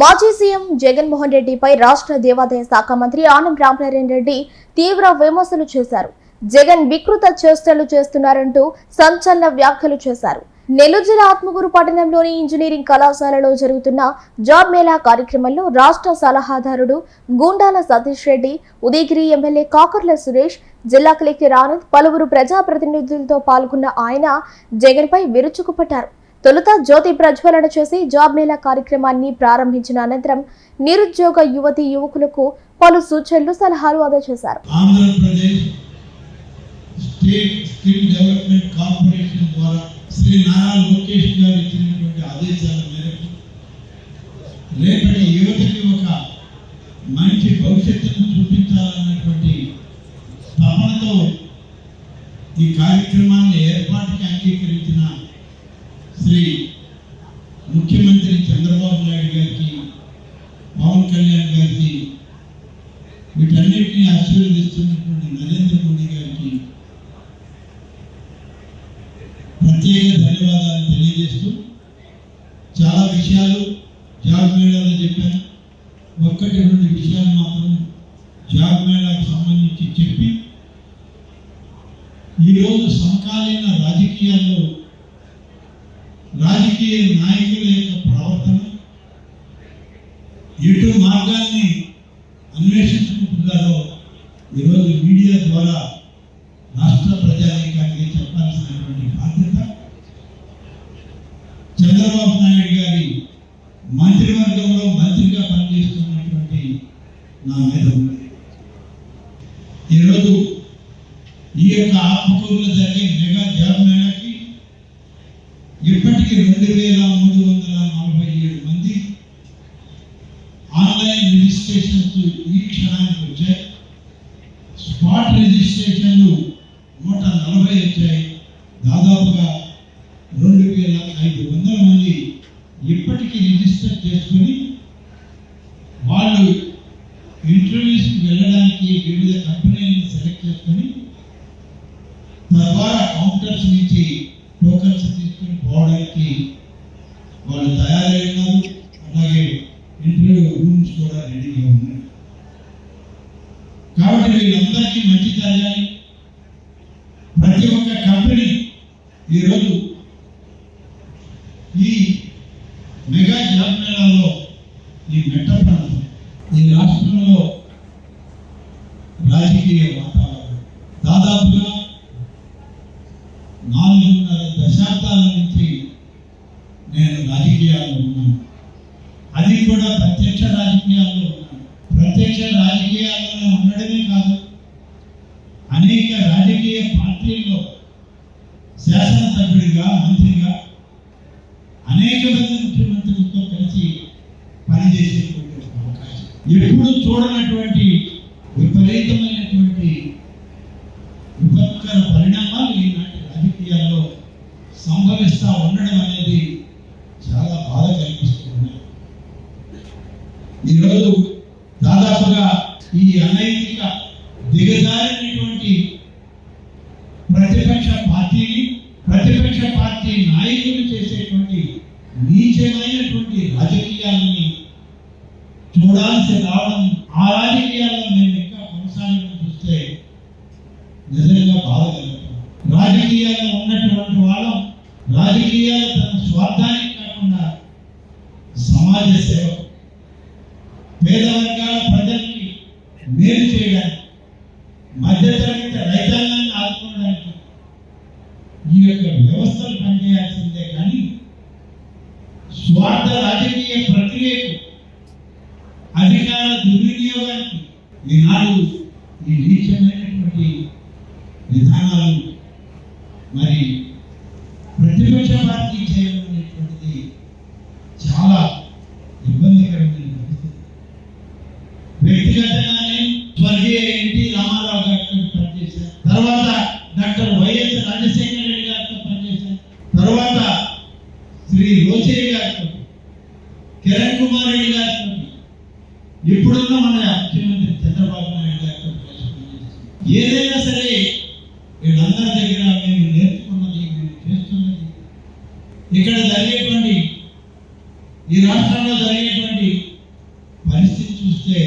మాజీ సీఎం జగన్మోహన్ రెడ్డిపై రాష్ట్ర దేవాదాయ శాఖ మంత్రి ఆనం రామనారాయణ రెడ్డి తీవ్ర విమర్శలు చేశారు. జగన్ వికృత చేష్టలు చేస్తున్నారంటూ సంచలన వ్యాఖ్యలు చేశారు. నెల్లూరు జిల్లా పట్టణంలోని ఇంజనీరింగ్ కళాశాలలో జరుగుతున్న జాబ్ మేళా కార్యక్రమంలో రాష్ట్ర సలహాదారుడు గూండాల సతీష్ రెడ్డి ఉదయగిరి ఎమ్మెల్యే కాకర్ల సురేష్ జిల్లా కలెక్టర్ ఆనంద్ పలువురు ప్రజాప్రతినిధులతో పాల్గొన్న ఆయన జగన్పై విరుచుకుపట్టారు. తొలుత జ్యోతి ప్రజ్వలన చేసి జాబ్ మేళా కార్యక్రమాన్ని ప్రారంభించిన అనంతరం నిరుద్యోగ యువతి యువకులకు పలు సూచనలు సలహాలు అందజేశారు. రేపటి యువతకి ఒక మంచి భవిష్యత్తును చూపించాలన్నటువంటి తపనతో ఈ కార్యక్రమాన్ని ఏర్పాటుకి అంగీకరించిన శ్రీ ముఖ్యమంత్రి చంద్రబాబు నాయుడు గారికి పవన్ కళ్యాణ్ గారికి వీటన్నిటిని ఆశీర్వదిస్తున్నటువంటి నరేంద్ర మోడీ గారికి ప్రత్యేక ధన్యవాదాలు తెలియజేస్తూ చాలా విషయాలు జాబ్ మేళాలో చెప్పాను ఒక్కటి రెండు విషయాలు మాత్రం జాబ్ మేళాకు సంబంధించి చెప్పి ఈరోజు సమకాలీన రాజకీయాల్లో రాజకీయ నాయకుల యొక్క ప్రవర్తన ఎటు మార్గాన్ని అన్వేషించుకుంటున్నారో ఈరోజు మీడియా ద్వారా రాష్ట్ర ప్రజానీకానికి చెప్పాల్సినటువంటి బాధ్యత. చంద్రబాబు నాయుడు గారి మంత్రివర్గ నా మీద ఉంది ఈరోజు ఈ యొక్క ఆత్మకూరులో జరిగే మెగా జాబ్ ఇప్పటికీ రెండు వేల మూడు వందల నలభై ఏడు మంది ఆన్లైన్ రిజిస్ట్రేషన్స్ ఈ క్షణానికి వచ్చాయి. స్పాట్ రిజిస్ట్రేషన్లు నూట నలభై వచ్చాయి. దాదాపుగా రెండు వేల ఐదు వందల మంది ఇప్పటికీ రిజిస్టర్ చేసుకుని వాళ్ళు ఇంటర్వ్యూస్కి వెళ్ళడానికి వివిధ కంపెనీలను సెలెక్ట్ చేసుకుని తద్వారా కౌంటర్స్ నుంచి టోకన్స్ తీసుకుని పోవడానికి వాళ్ళు తయారై ఉన్నారు అలాగే ఇంటర్వ్యూ రూమ్స్ కూడా రెడీగా ఉన్నాయి కాబట్టి వీళ్ళందరికీ మంచి జరగాలి ప్రతి ఒక్క కంపెనీ ఈరోజు ఈ మెగా జాబ్ మేళాలో ఈ మెట్ట ప్రాంతం ఈ రాష్ట్రంలో రాజకీయ వాతావరణం. దాదాపుగా నాలుగున్నర దశాబ్దాల నుంచి నేను రాజకీయాల్లో ఉన్నాను. అది కూడా ప్రత్యక్ష రాజకీయాల్లో ప్రత్యక్ష రాజకీయాల్లోనే ఉండడమే కాదు అనేక రాజకీయ పార్టీల్లో శాసనసభ్యుడిగా మంత్రిగా అనేక మంది ముఖ్యమంత్రులతో కలిసి పనిచేసేటువంటి అవకాశం. ఎప్పుడు చూడనటువంటి విపరీతమైనటువంటి విపత్కర పరిణామాలు ఈనాటి రాజకీయాల్లో సంభవిస్తూ ఉండడం అనేది చాలా బాధ కలిగిస్తున్నాయి ఈరోజు దాదాపుగా ఈ అనైతిక దిగజారినటువంటి ప్రతిపక్ష పార్టీని ప్రతిపక్ష పార్టీ నాయకులు చేసేటువంటి నీచమైనటువంటి రాజకీయాలని చూడాల్సి రావడం ఆ రాజకీయాల్లో మేము ఇంకా కొనసాగడం చూస్తే నిజంగా బాధ కలుగుతుంది. రాజకీయాల్లో ఉన్నటువంటి వాళ్ళం రాజకీయాల ఈనాడు ఈ నీచమైనటువంటి విధానాలు మరి ప్రతిపక్ష పార్టీ చేయడం అనేటువంటిది చాలా ఇబ్బందికరమైన పరిస్థితి. వ్యక్తిగతంగానే స్వర్గీయ ఎన్టీ రామారావు గారితో పనిచేశారు. తర్వాత డాక్టర్ వైఎస్ రాజశేఖర రెడ్డి గారితో పనిచేశారు. తర్వాత శ్రీ రోచయ్య గారితో కిరణ్ కుమార్ రెడ్డి గారితో ఇప్పుడున్న మన ముఖ్యమంత్రి చంద్రబాబు నాయుడు గారితో ఏదైనా సరే వీళ్ళందరి దగ్గర మేము నేర్చుకున్నది మేము చేస్తున్నది. ఇక్కడ జరిగేటువంటి ఈ రాష్ట్రంలో జరిగేటువంటి పరిస్థితి చూస్తే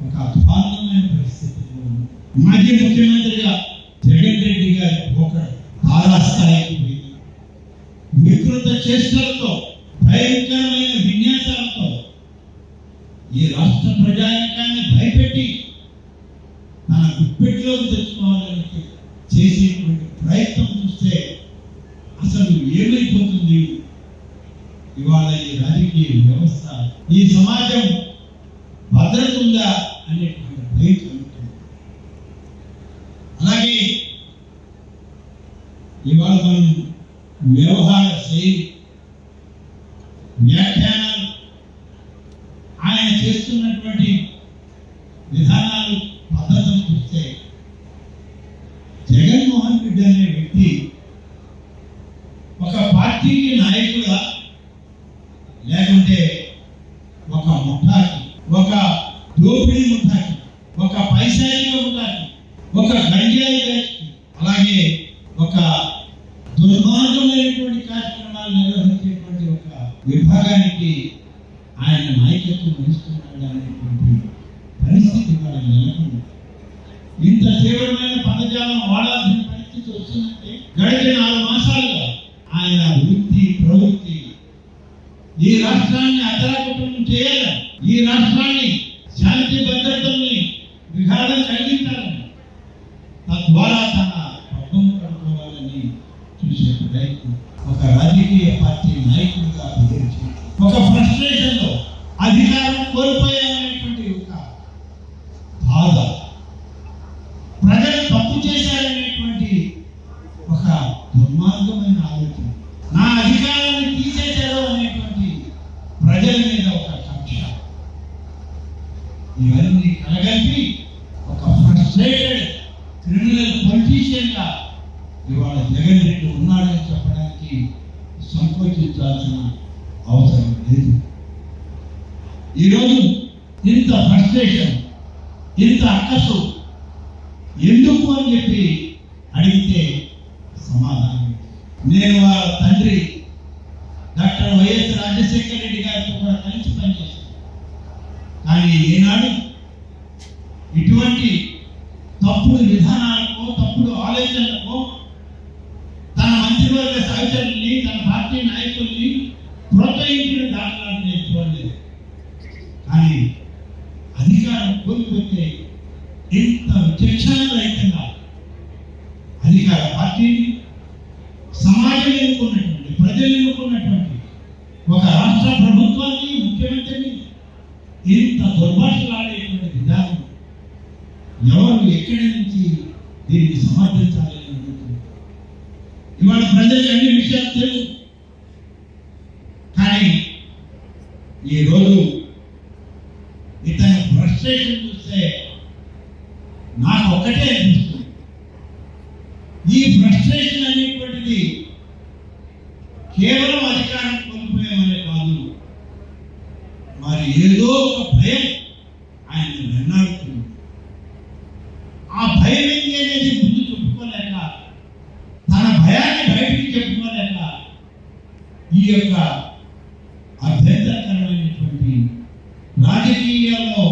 ఒక అద్భుతమైన పరిస్థితి. మాజీ ముఖ్యమంత్రిగా జగన్ రెడ్డి గారి పోకడ తారాస్థాయికి పోయింది వికృత చేష్టలతో భయంకరమైన విన్యాసాలతో ఈ రాష్ట్ర ప్రజానికాన్ని భయపెట్టి తన గుప్పెట్లోకి తెచ్చుకోవాలని చేసేటువంటి ప్రయత్నం చూస్తే అసలు ఏమైపోతుంది? ఇవాళ ఈ రాజకీయ వ్యవస్థ ఈ సమాజం భద్రత ఉందా అనేటువంటి భయం కలుగుతుంది అలాగే ఇవాళ మనం వ్యవహార శైలి వ్యాఖ్యానాలు ఆయన చేస్తున్నటువంటి విధానాలు పద్ధతులు చూస్తే జగన్మోహన్ రెడ్డి అనే వ్యక్తి ఒక పార్టీకి నాయకుడా లేకుంటే ఒక ముఠాకి ఒక దోపిడీ ఉంటాయి. ఒక పైశాచిక ముఠాకి ఒక గంజాయి అలాగే ఒక దుర్మార్గమైనటువంటి కార్యక్రమాలు నిర్వహించేటువంటి ఒక విభాగానికి ఆయన నాయకత్వం వహిస్తున్నాడు అనేటువంటి పరిస్థితి వాళ్ళ నెలకొంది. ఇంత తీవ్రమైన పదజాలం వాడాల్సిన పరిస్థితి వస్తుందంటే గడిచిన నాలుగు మాసాలుగా ఆయన వృత్తి ప్రవృత్తి. ఈ రాష్ట్రాన్ని అతలాకుటం చేయాలి? ఈ రాష్ట్రాన్ని శాంతి భద్రతల్ని విఘాతం కలిగించాలని తద్వారా తన పబ్బం కడుకోవాలని చూసే ప్రయత్నం ఒక రాజకీయ పార్టీ నాయకుడిగా బిహేవ్ ఒక ఫ్రస్ట్రేషన్లో అధికారం కోల్పోయాలనేటువంటి ఒక బాధ ప్రజలు తప్పు చేశారనేటువంటి ఒక దుర్మార్గమైన ఆలోచన. నా అధికారాన్ని తీసి అనేటువంటి ప్రజల మీద ఒక కక్ష ఇవన్నీ కలగలిపి ఒక ఫ్రస్ట్రేటెడ్ క్రిమినల్ పొలిటీషియన్గా ఇవాళ జగన్ రెడ్డి ఉన్నాడని చెప్పడానికి సంకోచించాల్సిన అవసరం లేదు ఈరోజు ఇంత ఫ్రస్ట్రేషన్ ఇంత అక్కసు ఎందుకు అని చెప్పి అడిగితే సమాధానం నేను వాళ్ళ తండ్రి డాక్టర్ వైఎస్ రాజశేఖర రెడ్డి గారితో కూడా కలిసి పనిచేశాను. కానీ ఏనాడు ఇటువంటి తప్పుడు విధానాలకు తప్పుడు ఆలోచనలకు తన మంత్రివర్గ సహచరుల్ని తన పార్టీ నాయకుల్ని ప్రోత్సహించిన దాఖలాలు నేను చూడలేదు. కానీ కోల్పోతే ఇంత విచక్షణరహితంగా అధికార పార్టీని సమాజం ఎన్నుకున్నటువంటి ప్రజలు ఎన్నుకున్నటువంటి ఒక రాష్ట్ర ప్రభుత్వాన్ని ముఖ్యమంత్రిని ఇంత దుర్భాషలాడేటువంటి విధానం ఎవరు ఎక్కడి నుంచి దీన్ని సమర్థించాలి ఇవాళ ప్రజలకు అన్ని విషయాలు తెలుసు. కానీ ఈరోజు ఇతని ఫ్రస్ట్రేషన్ చూస్తే నాకు ఒక్కటే అనిపిస్తుంది ఈ ఫ్రస్ట్రేషన్ అనేటువంటిది కేవలం అధికారం కోల్పోయామనే కాదు మరి ఏదో ఒక భయం ఆయన వెన్నాడుతుంది ఆ భయం ఏంటి అనేది ముందు చెప్పుకోలేక తన భయాన్ని బయటికి చెప్పుకోలేక ఈ యొక్క అభ్యంతరకరమైనటువంటి రాజకీయాల్లో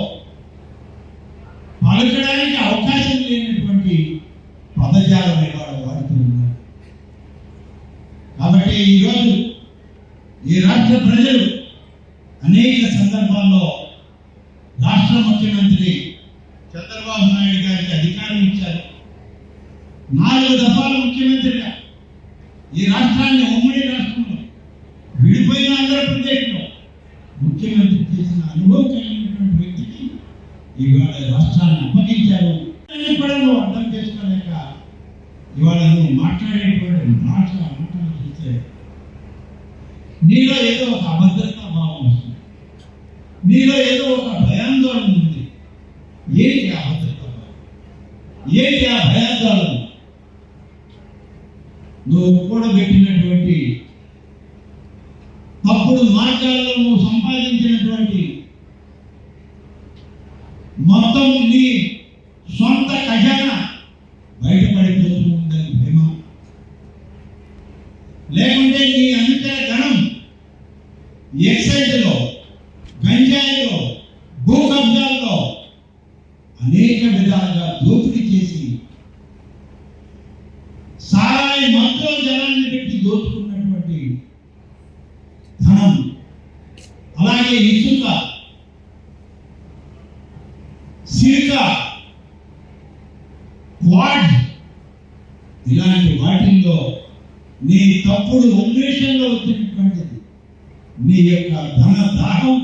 పలకడానికి అవకాశం లేనటువంటి పదజాలం ఇవాళ వాడుతూ ఉన్నారు కాబట్టి ఈరోజు ఈ రాష్ట్ర ప్రజలు అనేక సందర్భాల్లో రాష్ట్ర ముఖ్యమంత్రి చంద్రబాబు నాయుడు గారికి అధికారం ఇచ్చారు. నాలుగు దఫాలు ముఖ్యమంత్రిగా ఈ రాష్ట్రాన్ని ఉమ్మడి రాష్ట్రంలో విడిపోయిన ఆంధ్రప్రదేశ్లో ముఖ్యమంత్రి చేసిన అనుభవం కలిగినటువంటి వ్యక్తికి ఇవాళ రాష్ట్రాన్ని అప్పగించారు. అని కూడా నువ్వు అర్థం చేసుకోలేక ఇవాళ నువ్వు మాట్లాడేటువంటి భాష మాటలు చూస్తే నీలో ఏదో ఒక అభద్రతా భావం వస్తుంది. నీలో ఏదో ఒక భయాందోళన ఉంది. ఏంటి ఆ భద్రతా భావం? ఏంటి ఆ భయాందోళన? కూడబెట్టినటువంటి తప్పుడు మార్గాల్లో నువ్వు సంపాదించినటువంటి మొత్తం నీ సొంత ఖజానా బయటపడిపోతూ ఉందని లేకుంటే నీ అనుచర గణం ఎక్సైజ్లో ఇలాంటి వాటిల్లో నీ తప్పుడు ఉన్మేషంలో వచ్చినటువంటిది. నీ యొక్క ధన దాహం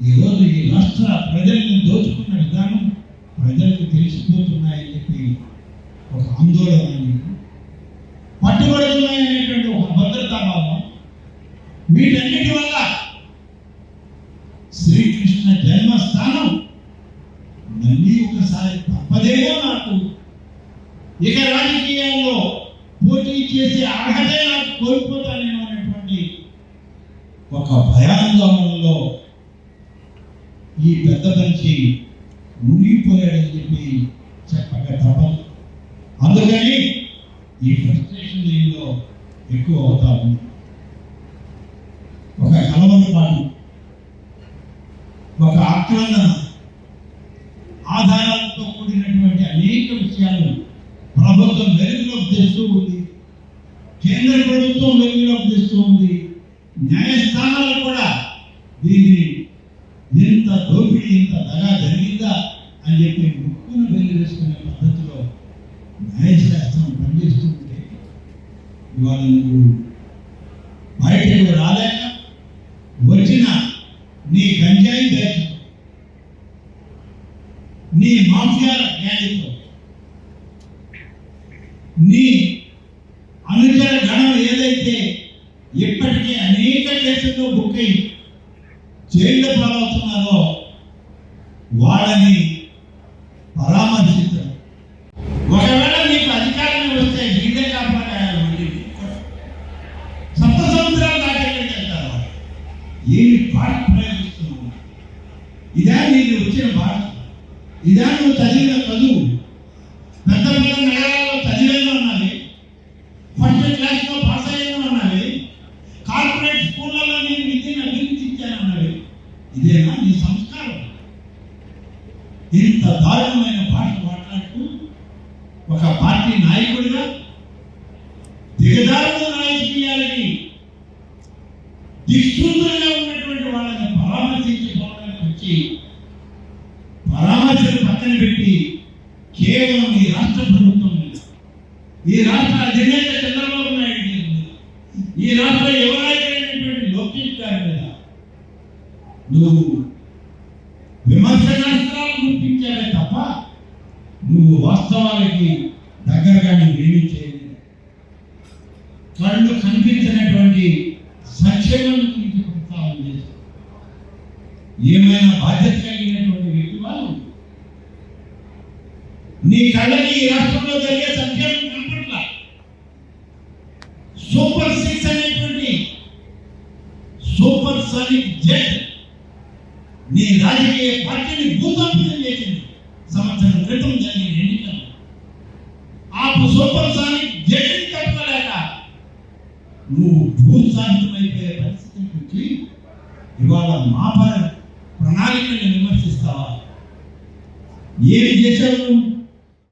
ఈరోజు ఈ రాష్ట్ర ప్రజల్ని దోచుకున్న విధానం ప్రజలకు తెలిసిపోతున్నాయని చెప్పి ఒక ఆందోళన పట్టుబడుతున్నాయనేటువంటి ఒక భద్రతా భావం వీటన్నిటి వల్ల శ్రీకృష్ణ జన్మస్థానం మళ్ళీ ఒకసారి తప్పదేమో నాకు ఇక రాజకీయాల్లో పోటీ చేసే అర్హతే నాకు కోల్పోతానేమో అనేటువంటి ఒక భయాందోళనలో ఈ పెద్ద మనిషి మునిగిపోయాడని చెప్పి చెప్పక తప్పదు. అందుకని ఈ ఫ్రస్ట్రేషన్ దీనిలో ఎక్కువ అవుతా ఉంది. ఒక కలవరపాటు ఒక ఆక్రందన ఆధారాలతో కూడినటువంటి అనేక విషయాలు ప్రభుత్వం వెలుగులోకి తెస్తూ ఉంది. కేంద్ర ప్రభుత్వం వెలుగులోకి తెస్తూ ఉంది. న్యాయస్థానాలు కూడా దీన్ని ఎంత దోపిడీ ఇంత దగా జరిగిందా అని చెప్పి ముక్కును వెళ్ళి వేసుకునే పద్ధతిలో న్యాయశాస్త్రం పనిచేస్తూ ఉంటే ఇవాళ నువ్వు బయటకు రాలేక ఇంత దారుణమైన భాష మాట్లాడుతూ ఒక పార్టీ నాయకుడిగా దిగజారుడు రాజకీయాలని దిక్సూచులుగా ఉన్నటువంటి వాళ్ళని పరామర్శించుకోవడానికి వచ్చి పరామర్శను పక్కన పెట్టి కేవలం ఈ రాష్ట్ర ప్రభుత్వం ఈ రాష్ట్ర అధినేత చంద్రబాబు నాయుడు మీద ఈ రాష్ట్ర యువరాజైనటువంటి లోకేష్ గారి మీద నువ్వు విమర్శ గుర్తించావే తప్ప నువ్వు వాస్తవానికి దగ్గరగా నువ్వు ఏమీ చేయలేదు. కళ్ళు కనిపించినటువంటి సంక్షేమం గురించి ప్రస్తావన చేశారు ఏమైనా బాధ్యత కలిగినటువంటి వ్యక్తి వాళ్ళు నీ కళ్ళని ఈ రాష్ట్రంలో జరిగే సంక్షేమం కనపట్ల సూపర్ సిక్స్ అనేటువంటి సూపర్ సానిక్ జెట్ నీ రాజకీయ పార్టీని భూకంపం చేసింది. సంవత్సరం క్రితం జరిగిన ఎన్నికలు. ఆ సూపర్ సానిక్ జెట్ని తప్పలేక నువ్వు భూస్థాపితమైపోయే పరిస్థితి నుంచి ఇవాళ మా ప- విమర్శిస్తావా? ఏమి చేశావు నువ్వు?